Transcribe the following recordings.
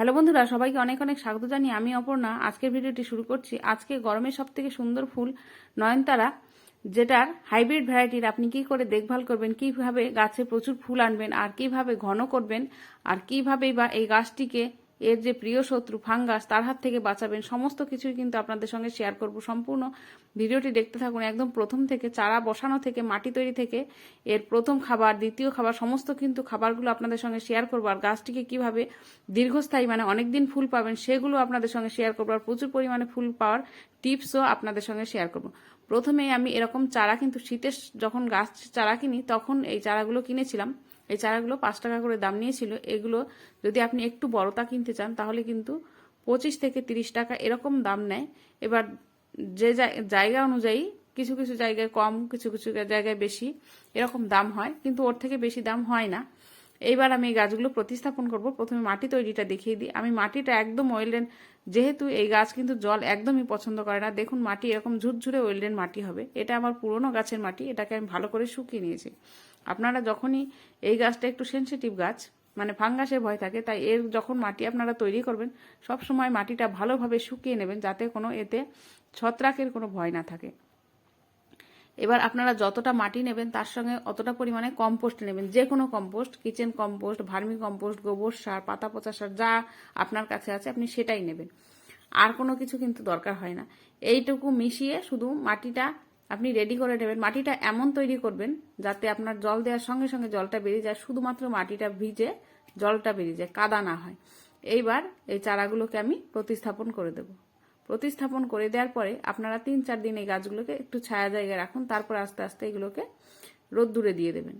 Hello বন্ধুরা, সবাইকে অনেক অনেক স্বাগত জানিয়ে আমি অপর্ণা। আজকের ভিডিওটি শুরু করছি আজকে গরমের সব থেকে সুন্দর ফুল নয়নতারা, যেটার হাইব্রিড ভ্যারাইটির আপনি কি করে দেখভাল করবেন, কীভাবে গাছে প্রচুর ফুল আনবেন, আর কীভাবে ঘন করবেন, আর কিভাবেই বা এই গাছটিকে এর যে প্রিয় শত্রু ফাঙ্গাস, তার হাত থেকে বাঁচাবেন। সমস্ত কিছুই কিন্তু আপনাদের সঙ্গে শেয়ার করব সম্পূর্ণ। ভিডিওটি দেখতে থাকুন একদম প্রথম থেকে, চারা বসানো থেকে, মাটি তৈরি থেকে। এর প্রথম খাবার, দ্বিতীয় খাবার, সমস্ত কিন্তু খাবারগুলো আপনাদের সঙ্গে শেয়ার করব। আর গাছটিকে কীভাবে দীর্ঘস্থায়ী মানে অনেকদিন ফুল পাবেন, সেগুলো আপনাদের সঙ্গে শেয়ার করব। আর প্রচুর পরিমাণে ফুল পাওয়ার টিপসও আপনাদের সঙ্গে শেয়ার করব। প্রথমে আমি এরকম চারা কিন্তু শীতের, যখন গাছ চারা কিনি, তখন এই চারাগুলো কিনেছিলাম। এই চারাগুলো পাঁচ টাকা করে দাম নিয়েছিল। এগুলো যদি আপনি একটু বড়তা কিনতে চান, তাহলে কিন্তু পঁচিশ থেকে তিরিশ টাকা এরকম দাম নেয়। এবার যে জায়গা অনুযায়ী কিছু কিছু জায়গায় কম, কিছু কিছু জায়গায় বেশি এরকম দাম হয়, কিন্তু ওর থেকে বেশি দাম হয় না। এইবার আমি এই গাছগুলো প্রতিস্থাপন করব। প্রথমে মাটি তৈরিটা দেখিয়ে দিই। আমি মাটিটা একদম ওয়েলডেন, যেহেতু এই গাছ কিন্তু জল একদমই পছন্দ করে না। দেখুন মাটি এরকম ঝুরঝুরে ওয়েলডেন মাটি হবে। এটা আমার পুরনো গাছের মাটি, এটাকে আমি ভালো করে শুকিয়ে নিয়েছি। আপনারা যখনই এই গাছটা একটু সেন্সিটিভ গাছ মানে ফাঙ্গাসের ভয় থাকে, তাই এর যখন মাটি আপনারা তৈরি করবেন, সব সময় মাটিটা ভালোভাবে শুকিয়ে নেবেন যাতে কোনো এতে ছত্রাকের কোনো ভয় না থাকে। এবার আপনারা যতটা মাটি নেবেন, তার সঙ্গে অতটা পরিমাণে কম্পোস্ট নেবেন। যে কোনো compost kitchen compost vermicompost গোবর সার, পাতা পচা সার, যা আপনার কাছে আছে, আপনি সেটাই নেবেন। আর কোনো কিছু কিন্তু দরকার হয় না। এইটুকু মিশিয়ে শুধু মাটিটা আপনি রেডি করে নেবেন। মাটিটা এমন তৈরি করবেন যাতে আপনার জল দেওয়ার সঙ্গে সঙ্গে জলটা বেরিয়ে যায়। শুধুমাত্র মাটিটা ভিজে জলটা বেরিয়ে যায়, কাদা না হয়। এইবার এই চারাগুলোকে আমি প্রতিস্থাপন করে দেব। প্রতিস্থাপন করে দেওয়ার পরে আপনারা তিন চার দিন এই গাছগুলোকে একটু ছায়া জায়গায় রাখুন। তারপর আস্তে আস্তে এগুলোকে রোদ্দুরে দিয়ে দেবেন।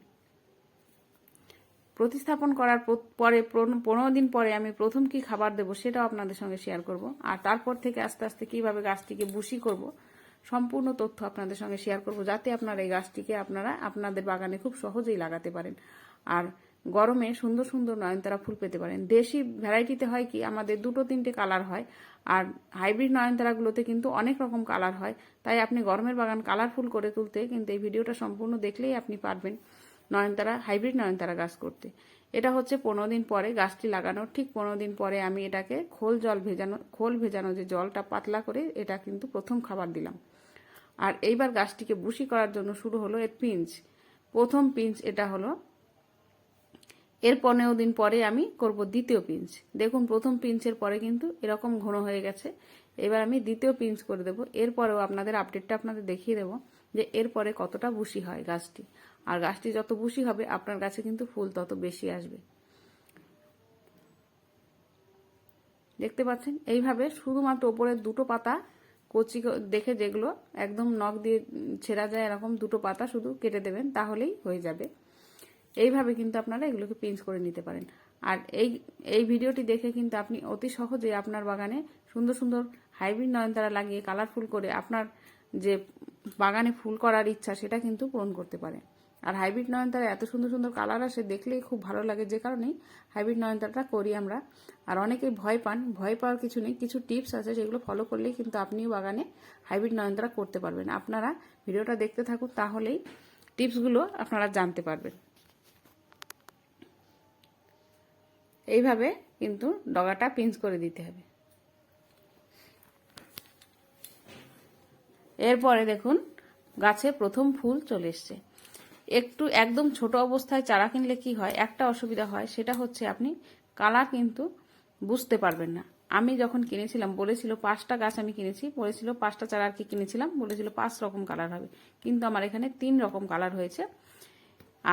প্রতিস্থাপন করার পরে পনেরো দিন পরে আমি প্রথম কি খাবার দেবো সেটাও আপনাদের সঙ্গে শেয়ার করব। আর তারপর থেকে আস্তে আস্তে কীভাবে গাছটিকে বুশি করব সম্পূর্ণ তথ্য আপনাদের সঙ্গে শেয়ার করব, যাতে আপনারা এই গাছটিকে আপনারা আপনাদের বাগানে খুব সহজেই লাগাতে পারেন। আর গরমে সুন্দর সুন্দর নয়নতারা ফুল পেতে পারেন। দেশি ভ্যারাইটিতে হয় কি, আমাদের দুটো তিনটে কালার হয়, আর হাইব্রিড নয়নতারাগুলোতে কিন্তু অনেক রকম কালার হয়। তাই আপনি গরমের বাগান কালারফুল করে তুলতে কিন্তু এই ভিডিওটা সম্পূর্ণ দেখলেই আপনি পারবেন নয়নতারা, হাইব্রিড নয়নতারা গাছ করতে। এটা হচ্ছে পনেরো দিন পরে গাছটি লাগানোর। ঠিক পনেরো দিন পরে আমি এটাকে খোল জল ভেজানো, খোল ভেজানো যে জলটা পাতলা করে এটা কিন্তু প্রথম খাবার দিলাম। আর এইবার গাছটিকে বুশি করার জন্য শুরু হলো এর পিঞ্চ। প্রথম পিঞ্চ এটা হলো এর পনেরো দিন পরে আমি করব দ্বিতীয় পিঞ্চ। দেখুন, প্রথম পিঞ্চের পরে কিন্তু এরকম ঘন হয়ে গেছে। এবার আমি দ্বিতীয় পিঞ্চ করে দেবো। এরপরেও আপনাদের আপডেটটা আপনাদের দেখিয়ে দেবো যে এরপরে কতটা বুশি হয় গাছটি। আর গাছটি যত বুশি হবে, আপনার গাছে কিন্তু ফুল তত বেশি আসবে। দেখতে পাচ্ছেন? এইভাবে শুধুমাত্র ওপরের দুটো পাতা কচি দেখে যেগুলো একদম নখ দিয়ে ছেঁড়া যায়, এরকম দুটো পাতা শুধু কেটে দেবেন, তাহলেই হয়ে যাবে। এইভাবে কিন্তু আপনারা এগুলোকে পিঞ্চ করে নিতে পারেন। আর এই এই ভিডিওটি দেখে কিন্তু আপনি অতি সহজে আপনার বাগানে সুন্দর সুন্দর হাইব্রিড নয়নতারা লাগিয়ে কালারফুল করে আপনার যে বাগানে ফুল করার ইচ্ছা, সেটা কিন্তু পূরণ করতে পারেন। আর হাইব্রিড নয়নতারা এত সুন্দর সুন্দর কালার আসে, দেখলেই খুব ভালো লাগে যে কারণেই হাইব্রিড নয়নতারাটা করি আমরা। আর অনেকেই ভয় পান, ভয় পাওয়ার কিছু নেই, কিছু টিপস আছে সেগুলো ফলো করলেই কিন্তু আপনিও বাগানে হাইব্রিড নয়নতারা করতে পারবেন। আপনারা ভিডিওটা দেখতে থাকুন, তাহলেই টিপসগুলো আপনারা জানতে পারবেন। এইভাবে কিন্তু ডগাটা পিঞ্চ করে দিতে হবে। এরপরে দেখুন, গাছে প্রথম ফুল চলে এসছে। একটু একদম ছোট অবস্থায় চারা কিনলে কি হয়? একটা অসুবিধা হয়, সেটা হচ্ছে আপনি কালার কিন্তু বুঝতে পারবেন না। আমি যখন কিনেছিলাম, বলেছিল পাঁচটা গাছ আমি কিনেছি, বলেছিল পাঁচটা চারা আর কি কিনেছিলাম, বলেছিল পাঁচ রকম কালার হবে। কিন্তু আমার এখানে তিন রকম কালার হয়েছে।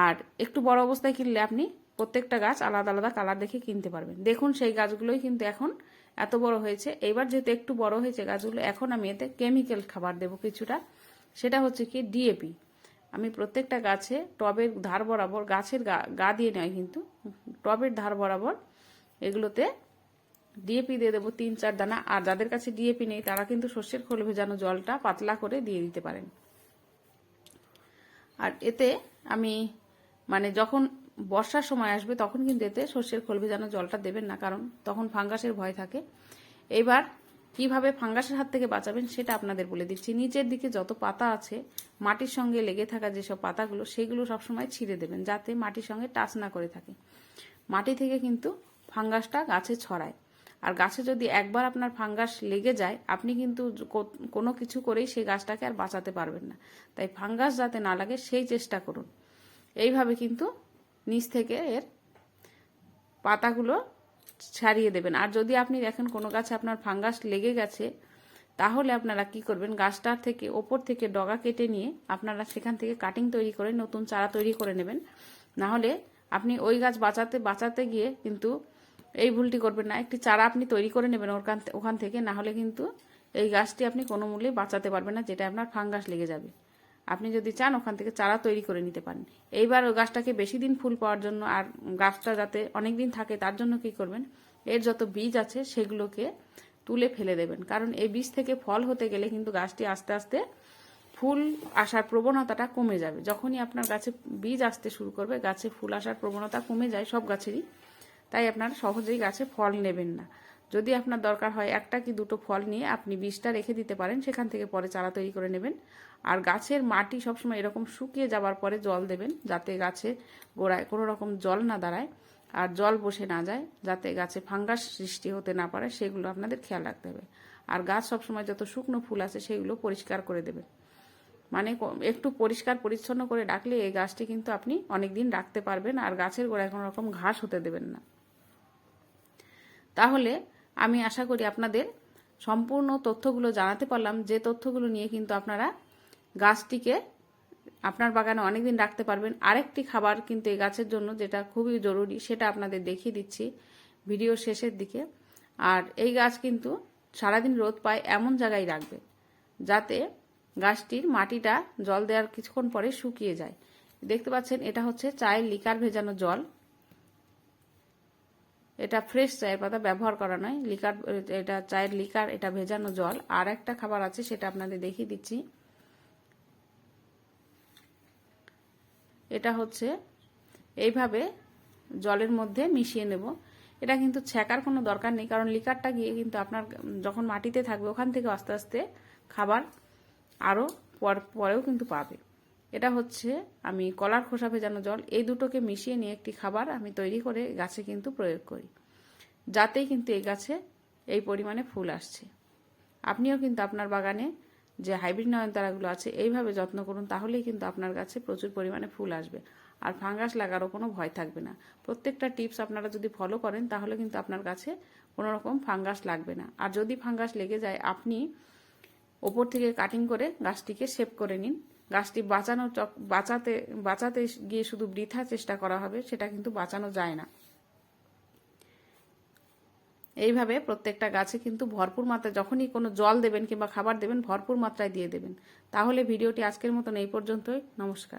আর একটু বড় অবস্থায় কিনলে আপনি প্রত্যেকটা গাছ আলাদা আলাদা কালার দেখে কিনতে পারবেন। দেখুন সেই গাছগুলোই কিন্তু এখন এত বড় হয়েছে। এইবার যেহেতু একটু বড় হয়েছে গাছগুলো, এখন আমি এতে কেমিক্যাল খাবার দেব কিছুটা। সেটা হচ্ছে কি ডিএপি আমি প্রত্যেকটা গাছে টবের ধার বরাবর, গাছের গা গা দিয়ে নয় কিন্তু, টবের ধার বরাবর এগুলোতে ডিএপি দিয়ে দেবো তিন, চার দানা। আর যাদের কাছে ডিএপি নেই, তারা কিন্তু শস্যের খোল ভেজানো জলটা পাতলা করে দিয়ে দিতে পারেন। আর এতে আমি মানে যখন বর্ষার সময় আসবে, তখন কিন্তু এতে শস্যের খোল ভেজানো জলটা দেবেন না, কারণ তখন ফাঙ্গাসের ভয় থাকে। এবার কীভাবে ফাঙ্গাসের হাত থেকে বাঁচাবেন সেটা আপনাদের বলে দিচ্ছি। নিচের দিকে যত পাতা আছে, মাটির সঙ্গে লেগে থাকা যেসব পাতাগুলো, সেগুলো সবসময় ছিঁড়ে দেবেন যাতে মাটির সঙ্গে টাচ না করে থাকে। মাটি থেকে কিন্তু ফাঙ্গাসটা গাছে ছড়ায়। আর গাছে যদি একবার আপনার ফাঙ্গাস লেগে যায়, আপনি কিন্তু কোনো কিছু করেই সেই গাছটাকে আর বাঁচাতে পারবেন না। তাই ফাঙ্গাস যাতে না লাগে, সেই চেষ্টা করুন। এইভাবে কিন্তু নিচ থেকে এর পাতাগুলো ছাড়িয়ে দেবেন। আর যদি আপনি দেখেন কোনো গাছে আপনার ফাঙ্গাস লেগে গেছে, তাহলে আপনারা কি করবেন? গাছটার থেকে, ওপর থেকে ডগা কেটে নিয়ে আপনারা সেখান থেকে কাটিং তৈরি করে, নতুন চারা তৈরি করে নেবেন। না হলে আপনি ওই গাছ বাঁচাতে বাঁচাতে গিয়ে কিন্তু এই ভুলটি করবেন না। একটি চারা আপনি তৈরি করে নেবেন ওখান ওখান থেকে না হলে কিন্তু এই গাছটি আপনি কোনো মূল্যেই বাঁচাতে পারবেন না, যেটা আপনার ফাঙ্গাস লেগে যাবে। আপনি যদি চান, ওখান থেকে চারা তৈরি করে নিতে পারেন। এইবার ওই গাছটাকে বেশি দিন ফুল পাওয়ার জন্য, আর গাছটা যাতে অনেক দিন থাকে, তার জন্য কি করবেন? এর যত বীজ আছে, সেগুলোকে তুলে ফেলে দেবেন। কারণ এই বীজ থেকে ফল হতে গেলে কিন্তু গাছটি আস্তে আস্তে ফুল আসার প্রবণতাটা কমে যাবে। যখনই আপনার গাছে বীজ আসতে শুরু করবে, গাছে ফুল আসার প্রবণতা কমে যায় সব গাছেরই। তাই আপনারা সহজেই গাছে ফল নেবেন না। যদি আপনার দরকার হয় একটা কি দুটো ফল নিয়ে আপনি বীজটা রেখে দিতে পারেন, সেখান থেকে পরে চারা তৈরি করে নেবেন। আর গাছের মাটি সবসময় এরকম শুকিয়ে যাবার পরে জল দেবেন, যাতে গাছে গোড়ায় কোনো রকম জল না দাঁড়ায় আর জল বসে না যায়, যাতে গাছে ফাঙ্গাস সৃষ্টি হতে না পারে, সেগুলো আপনাদের খেয়াল রাখতে হবে। আর গাছ সবসময় যত শুকনো ফুল আছে সেগুলো পরিষ্কার করে দেবেন। মানে একটু পরিষ্কার পরিচ্ছন্ন করে রাখলে এই গাছটি কিন্তু আপনি অনেক দিন রাখতে পারবেন আর গাছের গোড়ায় কোনো রকম ঘাস হতে দেবেন না। তাহলে আমি আশা করি আপনাদের সম্পূর্ণ তথ্যগুলো জানাতে পারলাম। যে তথ্যগুলো নিয়ে কিন্তু আপনারা গাছটিকে আপনার বাগানে অনেকদিন রাখতে পারবেন। আরেকটি খাবার কিন্তু এই গাছের জন্য যেটা খুবই জরুরি, সেটা আপনাদের দেখিয়ে দিচ্ছি ভিডিও শেষের দিকে। আর এই গাছ কিন্তু সারাদিন রোদ পায় এমন জায়গায় রাখবে যাতে গাছটির মাটিটা জল দেওয়ার কিছুক্ষণ পরে শুকিয়ে যায়। দেখতে পাচ্ছেন, এটা হচ্ছে চায়ের লিকার ভেজানো জল। এটা ফ্রেশ চায়ের পাতা ব্যবহার করা নয়। লিকার, এটা চায়ের লিকার, এটা ভেজানো জল। আর একটা খাবার আছে, সেটা আপনাদের দেখিয়ে দিচ্ছি। এটা হচ্ছে, এইভাবে জলের মধ্যে মিশিয়ে নেব। এটা কিন্তু ছ্যাঁকার কোনো দরকার নেই, কারণ লিকারটা গিয়ে কিন্তু আপনার, যখন মাটিতে থাকবে, ওখান থেকে আস্তে আস্তে খাবার আরও পর, পরেও কিন্তু পাবে। এটা হচ্ছে আমি কলার খোসা ভেজানো জল, এই দুটোকে মিশিয়ে নিয়ে একটি খাবার আমি তৈরি করে গাছে কিন্তু প্রয়োগ করি। যাতেই কিন্তু এই গাছে এই পরিমাণে ফুল আসছে। আপনিও কিন্তু আপনার বাগানে যে হাইব্রিড নয়নতারাগুলো আছে, এইভাবে যত্ন করুন, তাহলেই কিন্তু আপনার গাছে প্রচুর পরিমাণে ফুল আসবে। আর ফাঙ্গাস লাগারও কোনো ভয় থাকবে না। প্রত্যেকটা টিপস আপনারা যদি ফলো করেন, তাহলে কিন্তু আপনার গাছে কোনো রকম ফাঙ্গাস লাগবে না। আর যদি ফাঙ্গাস লেগে যায়, আপনি ওপর থেকে কাটিং করে গাছটিকে শেপ করে নিন। গাছটি বাঁচানো চক- বাঁচাতে বাঁচাতে গিয়ে শুধু বৃথা চেষ্টা করা হবে, সেটা কিন্তু বাঁচানো যায় না। এইভাবে প্রত্যেকটা গাছে কিন্তু ভরপুর মাত্রা যখনই কোনো জল দেবেন কিংবা খাবার দেবেন, ভরপুর মাত্রায় দিয়ে দেবেন। তাহলে ভিডিওটি আজকের মতন এই পর্যন্তই। নমস্কার।